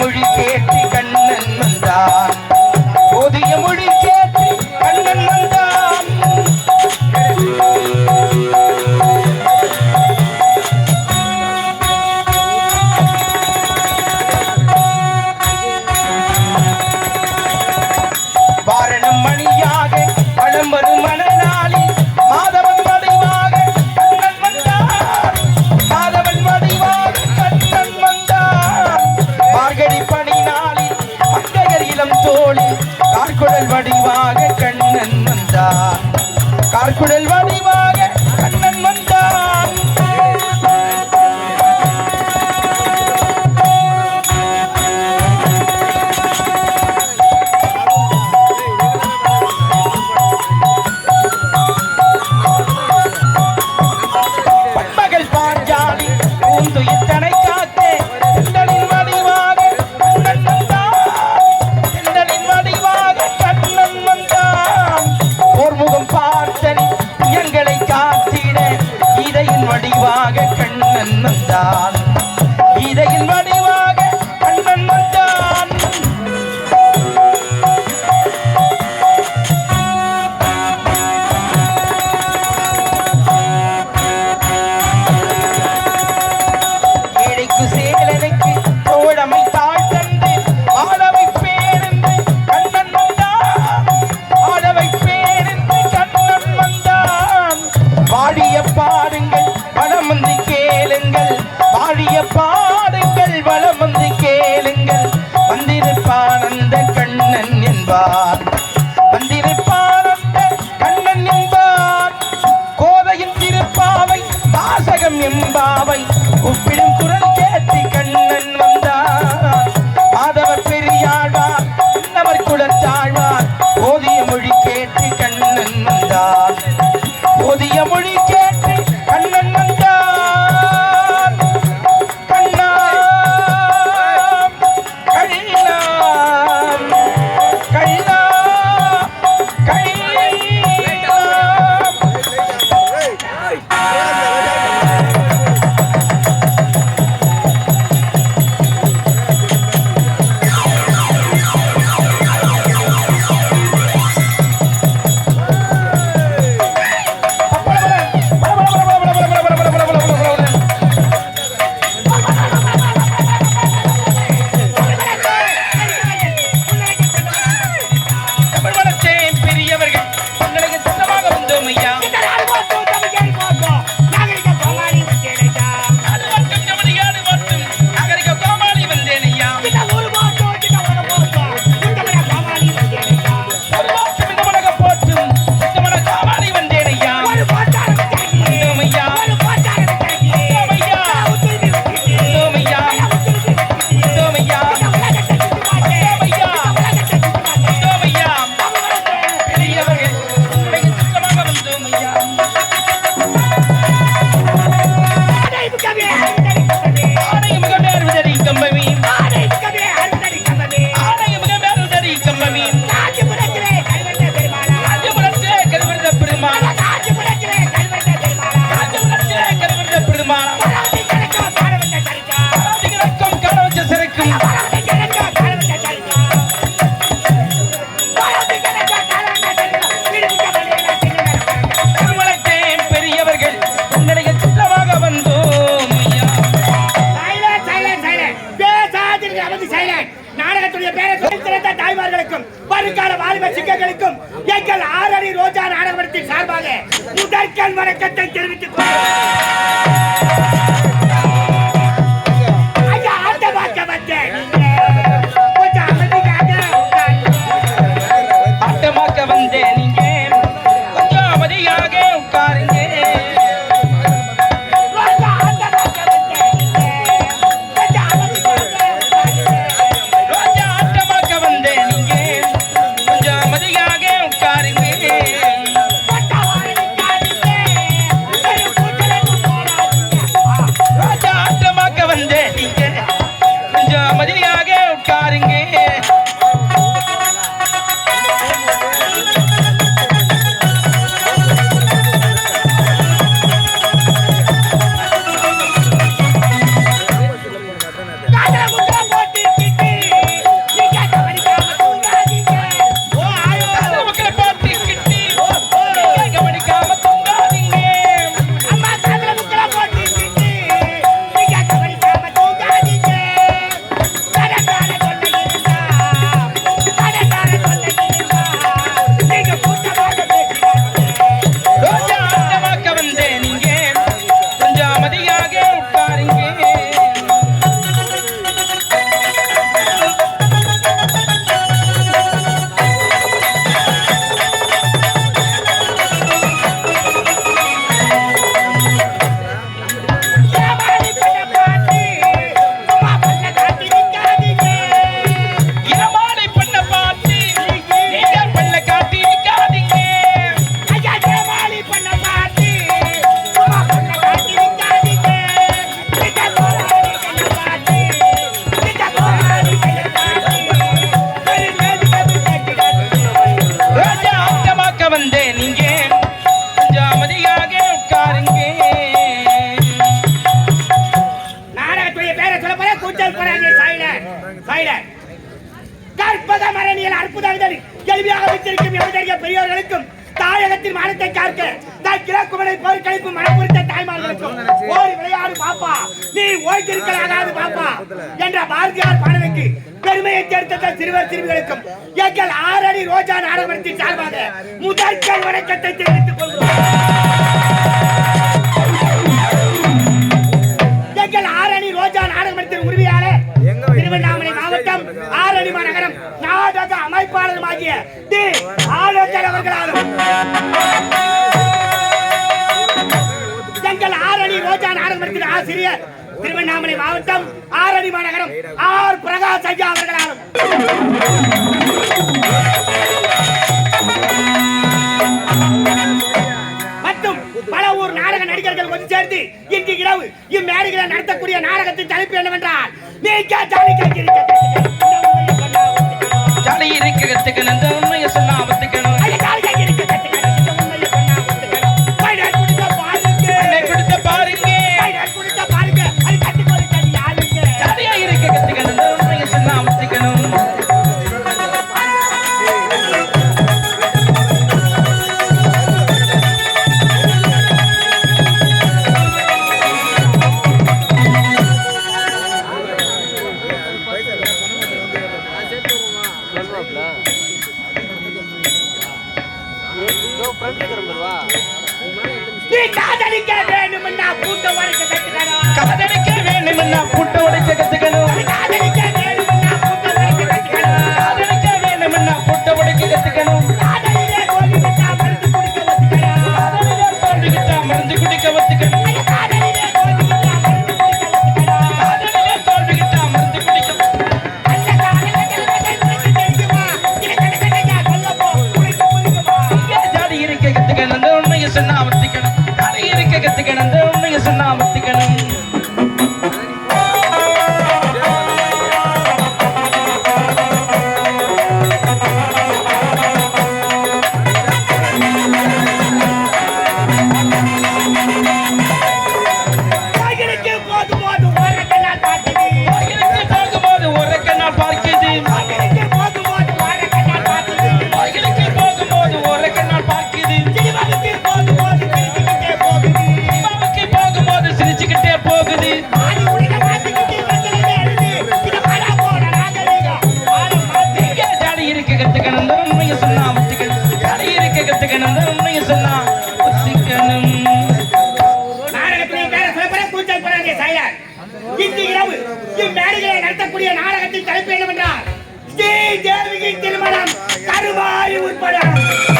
மொழி எம்பாவை கொஞ்சம் அமைதியாக உட்காருங்க. நாடகத்துடைய பேரை சொல்ல போற கூச்சல் போறாங்க சைலன் சைலன் கற்பக மரணியல் அற்புத விதழி வைத்திருக்கும் எவ்வளவு பெரியவர்களுக்கும் தாயகத்தின் மானத்தை காக்க தாய் கிழக்குமலை போர்க்களிப்பு மனப்புரித்த தாய்மார்களுக்கும் ஓடி விளையாடு பாப்பா. நீ ஓய்ந்திருக்கலாகாது பாப்பா என்ற பாரதியார் பாடலுக்கு பெருமையை சேர்த்த சிறுவர் சிறுமிகளுக்கும். எங்கள் ஆறடி ரோஜா நாடகத்தின் சார்பாக முதற்கல் வணக்கத்தை தெரிவித்துக் கொள்கிறோம். எங்கள் ஆரணி ரோஜா நாடகமன்றத்தின் உரிமையாளர் திருவண்ணாமலை மாவட்டம் ஆரணி மாநகரம் நாடக அமைப்பாளருமாகிய டி. ஆலோசர் அவர்களாலும். ஆசிரியர் திருவண்ணாமலை மாவட்டம் ஆரணி மாநகரம் ஆர் பிரகாஷ் ஐயா அவர்களாலும். மற்றும் பல ஊர் நாடக நடிகர்கள் ஒன்று சேர்ந்து இன்று இரவு இம்மேடைகளை நடத்தக்கூடிய நாடகத்தின் தலைப்பு என்னவென்றால் நீக்க ஜாலி கத்துக்கணும் உண்மையை சொன்னா அமர்த்திக்கணும் ஜாலி இருக்க கத்துக்கணும். இந்த உண்மையை சொன்னா அமர்த்திக்கணும் ஒத்துக்கணும் இன்று இரவு இம்மேடைகளை நடத்தக்கூடிய நாடகத்தின் தலைப்பு என்னவென்றால் ஸ்ரீ தேவிகை திருமணம் கருவாயு உட்படம்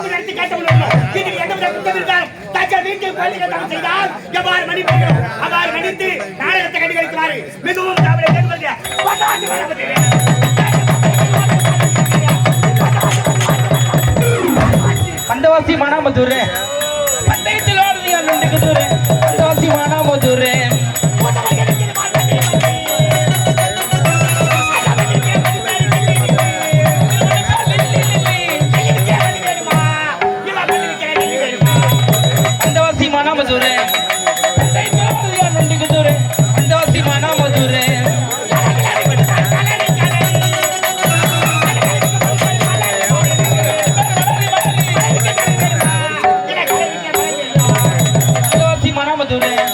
தங்கள் நடத்தி காட்ட உள்ளோம் இதில் எந்தவித குற்றம் இருந்தாலும் தங்கள் வீட்டில் செய்தால் எவ்வாறு மன்னிப்பீர்கள்? அவ்வாறு மன்னித்து நாடகத்தை மிகவும் பத்தாண்டு பந்தவாசி மானாமதுரை. பந்தயத்தில் ஓடுது அண்ணனுக்கு பந்தவாசி மானாமதுரை. பந்தவாசி